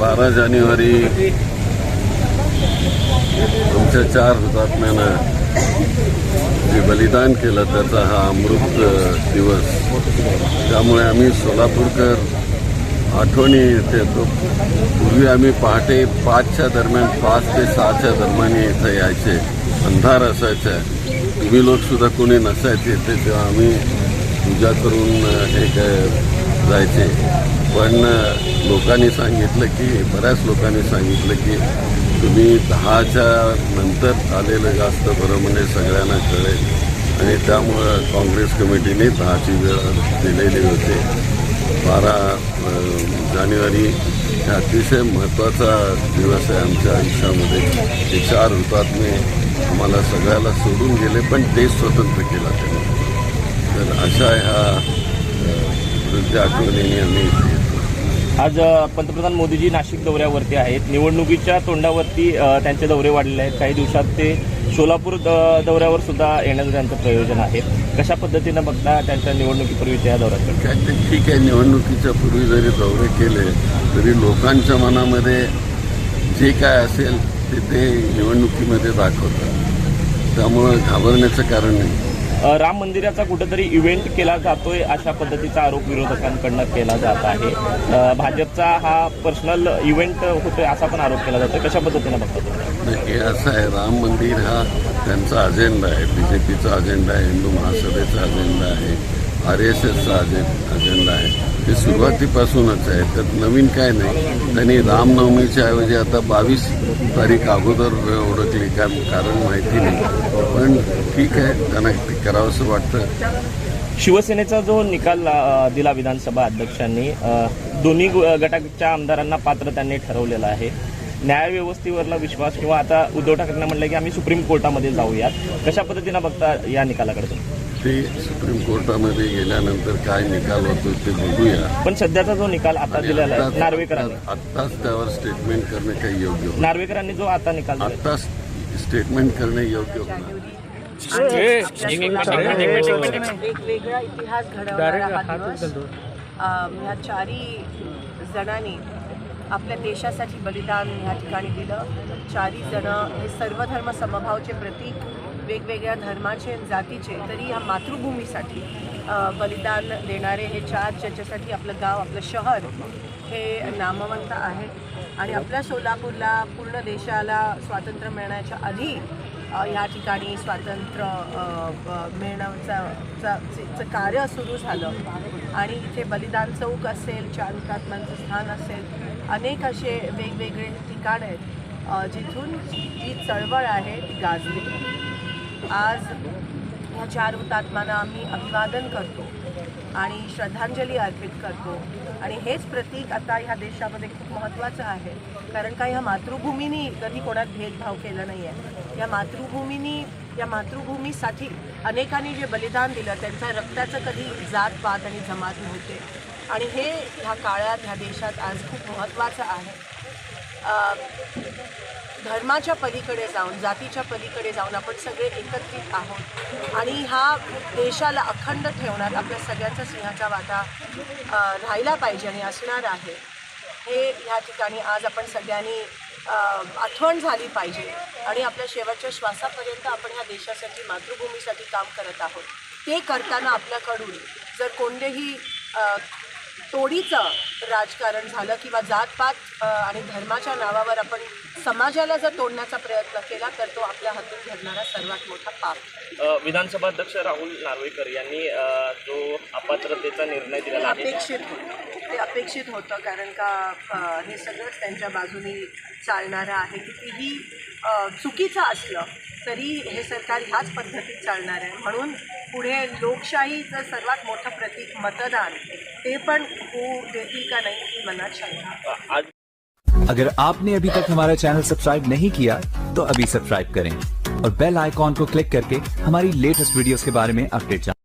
बारा जानेवारी. आमच्या चार हुतात्म्यानं जे बलिदान केलं त्याचा हा अमृत दिवस. त्यामुळे आम्ही सोलापूरकर आठवणी येतो. पूर्वी आम्ही पहाटे पाचच्या दरम्यान पाच ते सहाच्या दरम्यान इथं यायचे. अंधार असायचा. तुम्ही लोकसुद्धा कोणी नसायचे. ते तेव्हा आम्ही पूजा करून हे काय जायचे. पण लोकांनी सांगितलं की बऱ्याच लोकांनी सांगितलं की तुम्ही दहाच्या नंतर आलेलं जास्त बरं म्हणजे सगळ्यांना कळेल. आणि त्यामुळं काँग्रेस कमिटीने दहाची वेळ दिलेली होती. बारा जानेवारी हा अतिशय महत्त्वाचा दिवस आहे आमच्या आयुष्यामध्ये. हे चार हुतात्मे आम्हाला सगळ्याला सोडून गेले पण देश स्वतंत्र केला त्यांनी. तर अशा ह्या वृद्ध आठवणीने आम्ही आज पंतप्रधान मोदीजी नाशिक दौऱ्यावरती आहेत. निवडणुकीच्या तोंडावरती त्यांचे दौरे वाढलेले आहेत. काही दिवसात ते सोलापूर दौऱ्यावर सुद्धा येण्याचं त्यांचं प्रयोजन आहे. कशा पद्धतीनं बघता त्यांच्या निवडणुकीपूर्वीच्या या दौऱ्यात? काय ते ठीक आहे निवडणुकीच्या पूर्वी जरी दौरे केले तरी लोकांच्या मनामध्ये जे काय असेल ते ते निवडणुकीमध्ये दाखवतात. त्यामुळं घाबरण्याचं कारण नाही. राम मंदिराचा कुठेतरी इव्हेंट केला जातोय अशा पद्धतीचा आरोप विरोधकांकडनं केला जात आहे. भाजपचा हा पर्सनल इव्हेंट होतोय असा पण आरोप केला जातोय. कशा पद्धतीनं बघतो हे असं आहे. राम मंदिर हा त्यांचा अजेंडा आहे. बी जे पीचा अजेंडा आहे. हिंदू महासभेचा अजेंडा आहे. आर एस एसचा अजे अजेंडा आहे हे सुरुवातीपासूनच आहे. त्यात नवीन काय नाही. त्यांनी रामनवमीच्या ऐवजी आता बावीस तारीख अगोदर ओळखली का कारण माहिती नाही. पण ठीक आहे त्यांना ते करावंसं वाटतं. शिवसेनेचा जो निकाल दिला विधानसभा अध्यक्षांनी दोन्ही गटाच्या आमदारांना पात्र त्यांनी ठरवलेलं आहे. न्यायव्यवस्थेवरला विश्वास किंवा आता उद्धव ठाकरेंना म्हणलं की आम्ही सुप्रीम कोर्टामध्ये जाऊयात. कशा पद्धतीनं बघता या निकालाकडे तुम्ही? ते सुप्रीम कोर्टामध्ये गेल्यानंतर काय निकाल होतो ते बघूया. पण सध्याचा जो निकाल आता दिलेला आहे नार्वेकरांनी. आत्ताच त्यावर स्टेटमेंट करणे काही योग्य नार्वेकरांनी जो आता निकाल दिला आत्ता स्टेटमेंट करणे योग्य नाही. वेगवेगळा इतिहास घडवणारा हा दिवस. अम, ह्या चारी जणांनी आपल्या देशासाठी बलिदान ह्या ठिकाणी दिलं. चारी जण हे सर्व धर्म समभावचे प्रतीक वेगवेगळ्या धर्माचे आणि जातीचे तरी ह्या मातृभूमीसाठी बलिदान देणारे हे चार ज्याच्यासाठी आपलं गाव आपलं शहर हे नामवंत आहे. आणि आपल्या सोलापूरला पूर्ण देशाला स्वातंत्र्य मिळण्याच्या आधी ह्या या ठिकाणी स्वातंत्र्य मिळण्याचं चं- कार्य सुरू झालं. आणि इथे बलिदान चौक असेल चार हुतात्म्यांचं स्थान असेल अनेक असे वेगवेगळे ठिकाण आहेत जिथून जी चळवळ आहे ती गाजली. आज ह्या चार हुतात्म्यांना आम्ही अभिवादन करतो आणि श्रद्धांजली अर्पित करतो. आणि हेच प्रतीक आता ह्या देशामध्ये खूप महत्त्वाचं आहे. कारण का ह्या मातृभूमीनी कधी कोणात भेदभाव केला नाही आहे या मातृभूमीनी या मातृभूमीसाठी अनेकांनी जे बलिदान दिलं त्यांचा रक्ताचं कधी जात पात आणि जमात नव्हते. आणि हे ह्या काळात ह्या देशात आज खूप महत्त्वाचं आहे. धर्माच्या पलीकडे जाऊन जातीच्या पलीकडे जाऊन आपण सगळे एकत्रित आहोत. आणि हा देशाला अखंड ठेवण्यात आपल्या सगळ्यांचा सिंहाचा वाटा राहिला पाहिजे आणि असणार आहे. हे ह्या ठिकाणी आज आपण सगळ्यांनी आठवण झाली पाहिजे. आणि आपल्या शेवटच्या श्वासापर्यंत आपण ह्या देशासाठी मातृभूमीसाठी काम करत आहोत. ते करताना आपल्याकडून जर कोणतेही तोडीचं राजकारण झालं किंवा जातपात आणि धर्माच्या नावावर आपण समाजाला जर तोडण्याचा प्रयत्न केला तर तो आपल्या हातून घडणारा सर्वात मोठा पाप. विधानसभा अध्यक्ष राहुल नार्वेकर यांनी जो अपात्रतेचा निर्णय आहे अपेक्षित होतं ते अपेक्षित होतं कारण का हे सगळंच त्यांच्या बाजूनी चालणारं आहे. कितीही चुकीचं असलं तरी हे सरकार ह्याच पद्धतीत चालणार आहे. म्हणून पुढे लोकशाहीचं सर्वात मोठं प्रतीक मतदान, ते पण का नाही, ही मनात शंका. अगर आपने अभी तक हमारा चैनल सब्सक्राइब नहीं किया तो अभी सब्सक्राइब करें और बेल आइकॉन को क्लिक करके हमारी लेटेस्ट वीडियोस के बारे में अपडेट